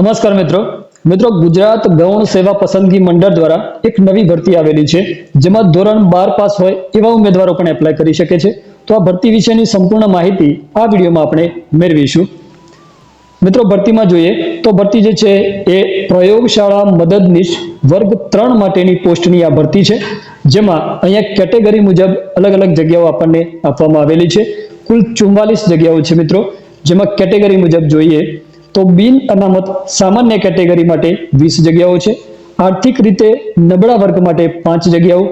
નમસ્કાર મિત્રો. મિત્રો, ગુજરાત ગૌણ સેવા પસંદગી મંડળ દ્વારા એક નવી ભરતી આવેલી છે, જેમાં ધોરણ બાર પાસ હોય એવા ઉમેદવારો પણ એપ્લાય કરી શકે છે. તો આ ભરતી વિશેની સંપૂર્ણ માહિતી આ વિડીયોમાં આપણે મેળવીશું. મિત્રો, ભરતીમાં જોઈએ તો ભરતી જે છે એ પ્રયોગશાળા મદદનીશ વર્ગ ત્રણ માટેની પોસ્ટની આ ભરતી છે, જેમાં અહીંયા કેટેગરી મુજબ અલગ અલગ જગ્યાઓ આપણને આપવામાં આવેલી છે. કુલ ચુમ્માલીસ જગ્યાઓ છે મિત્રો, જેમાં કેટેગરી મુજબ જોઈએ તો બિન અનામત સામાન્ય કેટેગરી માટે વીસ જગ્યાઓ છે. આર્થિક રીતે નબળા વર્ગ માટે પાંચ જગ્યાઓ,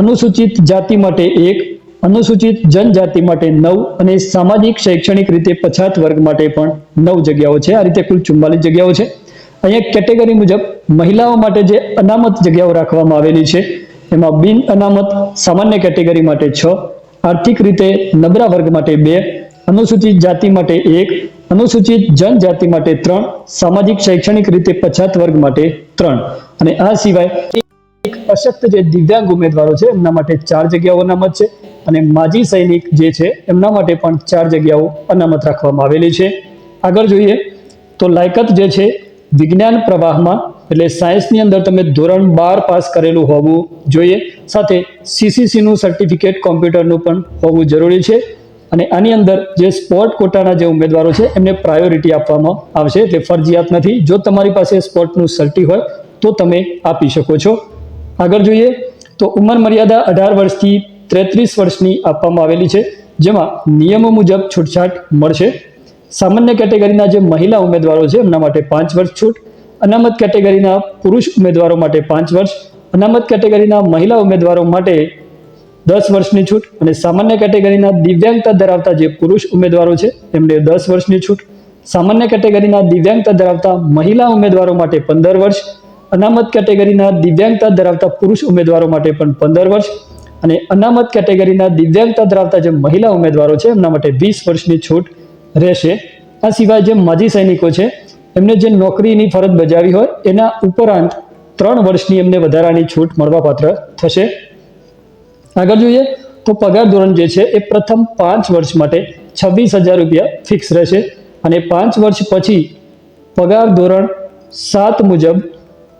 અનુસૂચિત જાતિ માટે એક, અનુસૂચિત જનજાતિ માટે નવ અને સામાજિક શૈક્ષણિક રીતે પછાત વર્ગ માટે પણ નવ જગ્યાઓ છે. આ રીતે કુલ ચુમ્માલીસ જગ્યાઓ છે. અહીંયા કેટેગરી મુજબ મહિલાઓ માટે જે અનામત જગ્યાઓ રાખવામાં આવેલી છે, એમાં બિન અનામત સામાન્ય કેટેગરી માટે છ, આર્થિક રીતે નબળા વર્ગ માટે બે, અનુસૂચિત જાતિ માટે એક અનુસૂચિત જનજાતિ માટે ત્રણ, સામાજિક શૈક્ષણિક રીતે પછાત વર્ગ માટે ત્રણ. અને આ સિવાય એક અશક્ત જે દિવ્યાંગ ઉમેદવારો છે, એમના માટે ચાર જગ્યાઓ અનામત છે અને માજી સૈનિક જે છે, એમના માટે પણ ચાર જગ્યાઓ અનામત રાખવામાં આવેલી છે. આગળ જોઈએ તો લાયકત જે છે, વિજ્ઞાન પ્રવાહમાં, એટલે સાયન્સની અંદર તમે ધોરણ બાર પાસ કરેલું હોવું જોઈએ. સાથે સીસીસીનું સર્ટિફિકેટ કોમ્પ્યુટરનું પણ હોવું જરૂરી છે. અને આની અંદર જે સ્પોર્ટ કોટાના જે ઉમેદવારો છે, એમને પ્રાયોરિટી આપવામાં આવશે. એટલે ફરજિયાત નથી. જો તમારી પાસે સ્પોર્ટનું સર્ટી હોય, તો તમે આપી શકો છો. આગળ જોઈએ, તો ઉંમર મર્યાદા અઢાર વર્ષથી ત્રેત્રીસ વર્ષની આપવામાં આવેલી છે, જેમાં નિયમો મુજબ છૂટછાટ મળશે. સામાન્ય કેટેગરીના જે મહિલા ઉમેદવારો છે, એમના માટે પાંચ વર્ષ છૂટ, અનામત કેટેગરીના પુરુષ ઉમેદવારો માટે પાંચ વર્ષ, અનામત કેટેગરીના મહિલા ઉમેદવારો માટે દસ વર્ષની છૂટ અને સામાન્ય કેટેગરીના દિવ્યાંગતા ધરાવતા જે પુરુષ ઉમેદવારો છે એમને દસ વર્ષની છૂટ. સામાન્ય કેટેગરીના દિવ્યાંગતા ધરાવતા મહિલા ઉમેદવારો માટે પંદર વર્ષ. અનામત કેટેગરીના દિવ્યાંગતા ધરાવતા પુરુષ ઉમેદવારો માટે પણ પંદર વર્ષ. અને અનામત કેટેગરીના દિવ્યાંગતા ધરાવતા જે મહિલા ઉમેદવારો છે, એમના માટે વીસ વર્ષની છૂટ રહેશે. આ સિવાય જે માજી સૈનિકો છે, એમને જે નોકરીની ફરજ બજાવી હોય, એના ઉપરાંત ત્રણ વર્ષની એમને વધારાની છૂટ મળવાપાત્ર થશે. આગળ જોઈએ તો પગાર ધોરણ જે છે એ પ્રથમ પાંચ વર્ષ માટે છવ્વીસ હજાર રૂપિયા ફિક્સ રહેશે અને પાંચ વર્ષ પછી પગાર ધોરણ સાત મુજબ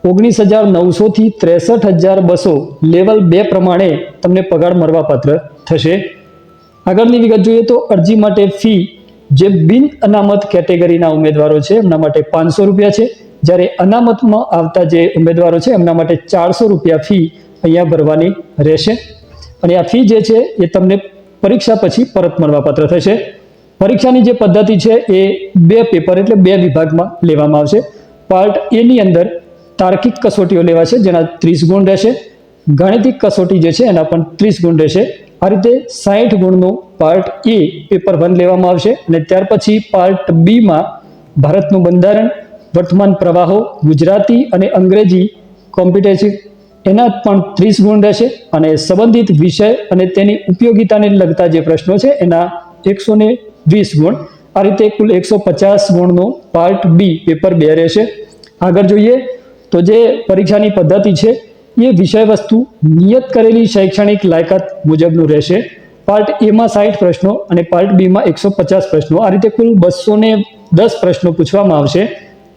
ઓગણીસ હજાર નવસોથી ત્રેસઠ હજાર બસો લેવલ બે પ્રમાણે તમને પગાર મળવાપાત્ર થશે. આગળની વિગત જોઈએ તો અરજી માટે ફી જે બિન અનામત કેટેગરીના ઉમેદવારો છે, એમના માટે પાંચસો રૂપિયા છે. જ્યારે અનામતમાં આવતા જે ઉમેદવારો છે, એમના માટે ચારસો રૂપિયા ફી અહીંયા ભરવાની રહેશે. અને આ ફી જે છે એ તમને પરીક્ષા પછી પરત મળવાપાત્ર થશે. પરીક્ષાની જે પદ્ધતિ છે એ બે પેપર એટલે બે વિભાગમાં લેવામાં આવશે. પાર્ટ એની અંદર તાર્કિક કસોટીઓ લેવાશે જેના ત્રીસ ગુણ રહેશે. ગાણિતિક કસોટી જે છે એના પણ ત્રીસ ગુણ રહેશે. આ રીતે સાહીઠ ગુણનું પાર્ટ એ પેપર વન લેવામાં આવશે અને ત્યાર પછી પાર્ટ બીમાં ભારતનું બંધારણ, વર્તમાન પ્રવાહો, ગુજરાતી અને અંગ્રેજી કોમ્પિટેટિવ એના પણ ત્રીસ ગુણ રહેશે અને સંબંધિત વિષય અને તેની ઉપયોગિતાને લગતા જે પ્રશ્નો છે, એના એકસો વીસ ગુણ. આ રીતે કુલ એકસો પચાસ ગુણનો પાર્ટ બી પેપર બે રહેશે. આગળ જોઈએ તો જે પરીક્ષાની પદ્ધતિ છે, એ વિષય વસ્તુ નિયત કરેલી શૈક્ષણિક લાયકાત મુજબનું રહેશે. પાર્ટ એમાં સાઠ પ્રશ્નો અને પાર્ટ બીમાં એકસો પચાસ પ્રશ્નો. આ રીતે કુલ બસો દસ પ્રશ્નો પૂછવામાં આવશે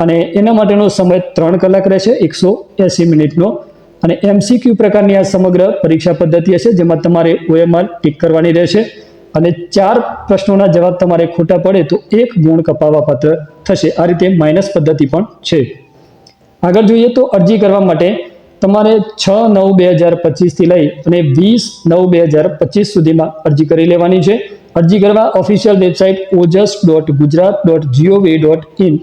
અને એના માટેનો સમય ત્રણ કલાક રહેશે, એકસો એંસી મિનિટનો. અને એમસીક્યુ પ્રકારની આ સમગ્ર પરીક્ષા પદ્ધતિ હશે, જેમાં તમારે ઓએમઆર ટીક કરવાની રહેશે. અને ચાર પ્રશ્નોના જવાબ તમારે ખોટા પડે તો એક ગુણ કપાવવા પાત્ર થશે. આ રીતે માઇનસ પદ્ધતિ પણ છે. આગળ જોઈએ તો અરજી કરવા માટે તમારે છ નવ બે હજાર પચીસથી લઈ અને વીસ નવ બે હજાર પચીસ સુધીમાં અરજી કરી લેવાની છે. અરજી કરવા official website Ojas dot Gujarat dot G O V dot in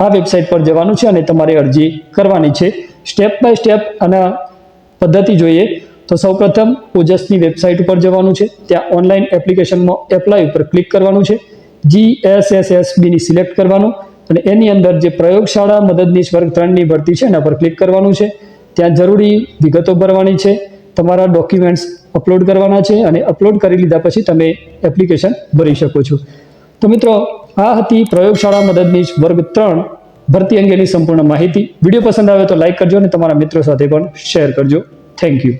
આ વેબસાઇટ પર જવાનું છે અને તમારે અરજી કરવાની છે. સ્ટેપ બાય સ્ટેપ આના પદ્ધતિ જોઈએ, તો સૌપ્રથમ ઓજસની વેબસાઇટ ઉપર જવાનું છે. ત્યાં ઓનલાઈન એપ્લિકેશનમાં એપ્લાય ઉપર ક્લિક કરવાનું છે. જી એસ એસ એસ બીની સિલેક્ટ કરવાનું અને એની અંદર જે પ્રયોગશાળા મદદનીશ વર્ગ ત્રણની ભરતી છે, એના પર ક્લિક કરવાનું છે. ત્યાં જરૂરી વિગતો ભરવાની છે. તમારા ડોક્યુમેન્ટ્સ અપલોડ કરવાના છે અને અપલોડ કરી લીધા પછી તમે એપ્લિકેશન ભરી શકો છો. તો મિત્રો, આ હતી પ્રયોગશાળા મદદનીશ વર્ગ ત્રણ ભરતી અંગેની સંપૂર્ણ માહિતી. વીડિયો પસંદ આવે તો લાઇક કરજો અને તમારા મિત્રો સાથે પણ શેર કરજો. Thank you